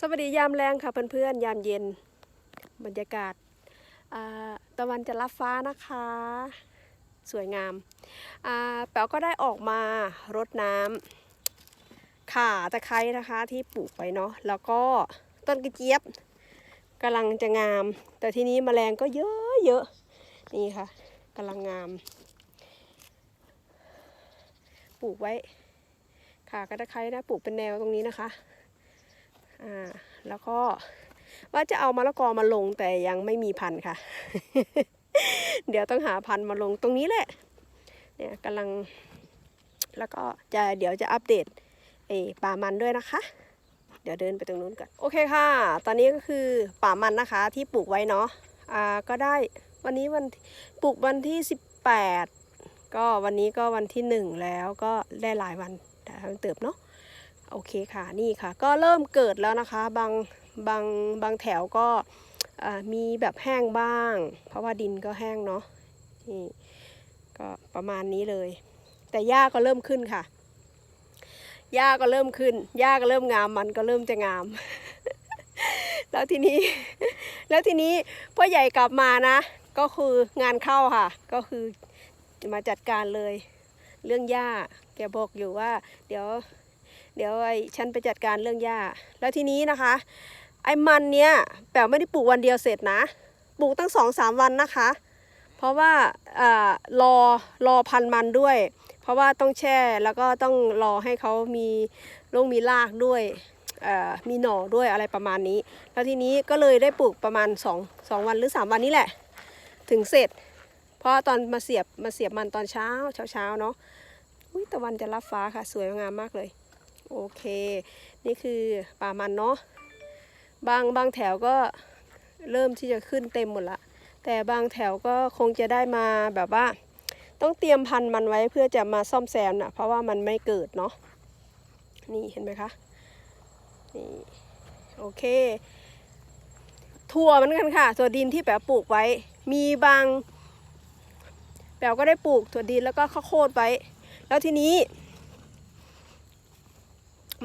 สวัสดียามแรงค่ะเพื่อนๆยามเย็น บรรยากาศาตะวันจะรับฟ้านะคะ สวยงามาแป๋วก็ได้ออกมารดน้ำข่าตะไคร้นะคะที่ปลูกไว้เนาะแล้วก็ต้นกระเจี๊ยบกำลังจะงาม แต่ทีนี้แมลงก็เยอะเยอะๆนี่ค่ะกำลังงาม ปลูกไว้ข่ากระตะไคร้นะปลูกเป็นแนวตรงนี้นะคะ อ่าแล้วก็ว่าจะเอามะละกอมาลงแต่ยังไม่มีพันธุ์ค่ะ เดี๋ยวต้องหาพันธุ์มาลงตรงนี้แหละ เนี่ยกำลัง แล้วก็จะเดี๋ยวจะอัปเดตเออป่ามันด้วยนะคะ เดี๋ยวเดินไปตรงนู้นก่อน โอเคค่ะ ตอนนี้ก็คือป่ามันนะคะที่ปลูกไว้เนาะ อ่าก็ได้วันนี้วันปลูกวันที่ 18 ก็วันนี้ก็วันที่หนึ่งแล้วก็ได้หลายวันแต่มันเติบเนาะ โอเคค่ะนี่ค่ะ ก็เริ่มเกิดแล้วนะคะ บางบางบางแถวก็มีแบบแห้งบ้าง เพราะว่าดินก็แห้งเนาะนี่ก็ประมาณนี้เลย แต่หญ้าก็เริ่มขึ้นค่ะหญ้าก็เริ่มขึ้นหญ้าก็เริ่มงามมันก็เริ่มจะงาม แล้วทีนี้ แล้วทีนี้พ่อใหญ่กลับมานะ ก็คืองานเข้าค่ะ ก็คือมาจัดการเลย เรื่องหญ้าแกบอกอยู่ว่า เดี๋ยว เดี๋ยวไอ้ฉันไปจัดการเรื่องหญ้า แล้วทีนี้นะคะ ไอ้มันเนี้ยแป๋วไม่ได้ปลูกวันเดียวเสร็จนะ ปลูกตั้งสองสามวันนะคะ เพราะว่าอารอรอพันมันด้วย เพราะว่าต้องแช่แล้วก็ต้องรอให้เขามีลงมีรากด้วยมีหน่อด้วยอะไรประมาณนี้ แล้วทีนี้ก็เลยได้ปลูกประมาณ2องสองวันหรือ 3 วันนี้แหละ ถึงเสร็จ เพราะตอนมาเสียบมาเสียบมันตอนเช้าเช้าเช้าเนาะอุ๊ยตะวันจะรับฟ้าค่ะ สวยงามมากเลย โอเค นี่คือป่ามันเนาะบางบางแถวก็เริ่มที่จะขึ้นเต็มหมดละ แต่บางแถวก็คงจะได้มาแบบว่า ต้องเตรียมพันธุ์มันไว้เพื่อจะมาซ่อมแซมนะเพราะว่ามันไม่เกิดเนาะนี่เห็นไหมคะนี่โอเค ถั่วเหมือนกันค่ะถั่วดินที่แป๋วปลูกไว้ มีบางแป๋วก็ได้ปลูกถั่วดินแล้วก็ข้าวโพดไว้ แล้วทีนี้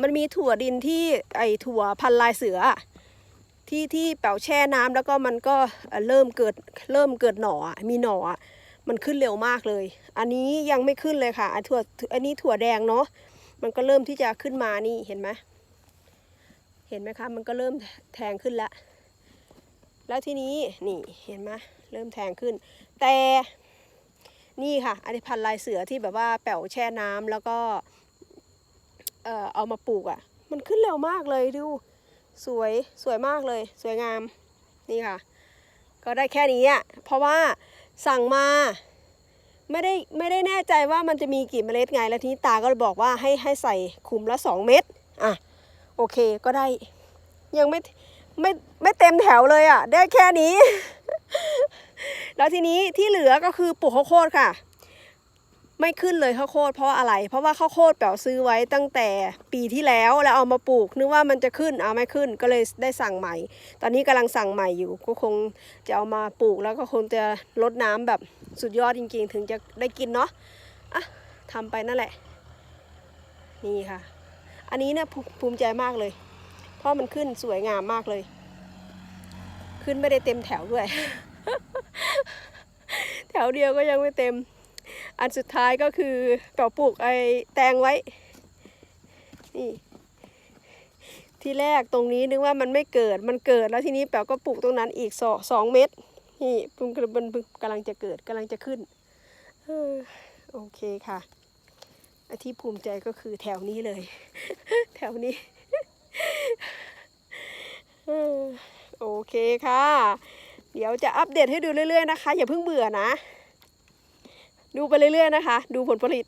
มันมีถั่วดินที่ไอถั่วพันลายเสืออะที่ที่แป๋วแช่น้ำแล้วก็มันก็เริ่มเกิดเริ่มเกิดหน่อมีหน่อมันขึ้นเร็วมากเลย อันนี้ยังไม่ขึ้นเลยค่ะอันถั่วอันนี้ถั่วแดงเนาะมันก็เริ่มที่จะขึ้นมานี่เห็นไหมเห็นไหมคะมันก็เริ่มแทงขึ้นแล้วแล้วทีนี้นี่เห็นไหมเริ่มแทงขึ้น แต่นี่ค่ะอันนี้พันลายเสือที่แบบว่าแป๋วแช่น้ำแล้วก็ ออเอามาปลูกอะ่ะ มันขึ้นเร็วมากเลยดู สวยสวยมากเลย สวยงามนี่ค่ะ ก็ได้แค่นี้อะ่ะเพราะว่าสั่งมาไม่ได้ไม่ได้แน่ใจว่ามันจะมีกี่เมล็ดไงแล้วทีนี้ตาก็บอกว่าให้ให้ใส่คุมละสองเม็ดอะโอเคก็ได้ ยังไม่ไม่ไม่เต็มแถวเลยอะ่ะ ได้แค่นี้ แล้วทีนี้ที่เหลือก็คือปลูกข้าวโพดค่ะ ไม่ขึ้นเลยข้าวโพดเพราะอะไร เพราะว่าข้าวโพดแป๋วซื้อไว้ตั้งแต่ปีที่แล้วแล้วเอามาปลูกนึกว่ามันจะขึ้นเอาไม่ขึ้นก็เลยได้สั่งใหม่ ตอนนี้กำลังสั่งใหม่อยู่ ก็คงจะเอามาปลูกแล้วก็คงจะลดน้ำแบบสุดยอดจริง ๆ ถึงจะได้กินเนาะอะทำไปนั่นแหละ นี่ค่ะ อันนี้เนี่ยภูมิใจมากเลย เพราะมันขึ้นสวยงามมากเลย ขึ้นไม่ได้เต็มแถวด้วย แถวเดียวก็ยังไม่เต็ม อันสุดท้ายก็คือแป๋วปลูกไอ้แตงไว้ นี่ที่แรกตรงนี้นึกว่ามันไม่เกิดมันเกิดแล้วทีนี้แป๋วก็ปลูกตรงนั้นอีกสองสองเม็ดนี่ปุ่มกระบันกำลังจะเกิดกำลังจะขึ้นออโอเคค่ะที่ภูมิใจก็คือแถวนี้เลย แถวนี้โอเคค่ะ เดี๋ยวจะอัปเดตให้ดูเรื่อยๆนะคะ อย่าเพิ่งเบื่อนะ ดูไปเรื่อยๆนะคะ ดูผลผลิต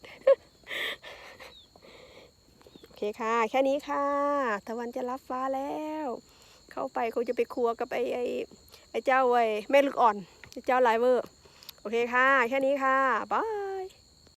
โอเคค่ะ แค่นี้ค่ะตะวันจะรับฟ้าแล้ว เข้าไปคงจะไปครัวกับไอ้ไอ้ไอ้เจ้าไอ้แม่ลูกอ่อนไอ้เจ้าไลเวอร์ โอเคค่ะ แค่นี้ค่ะบาย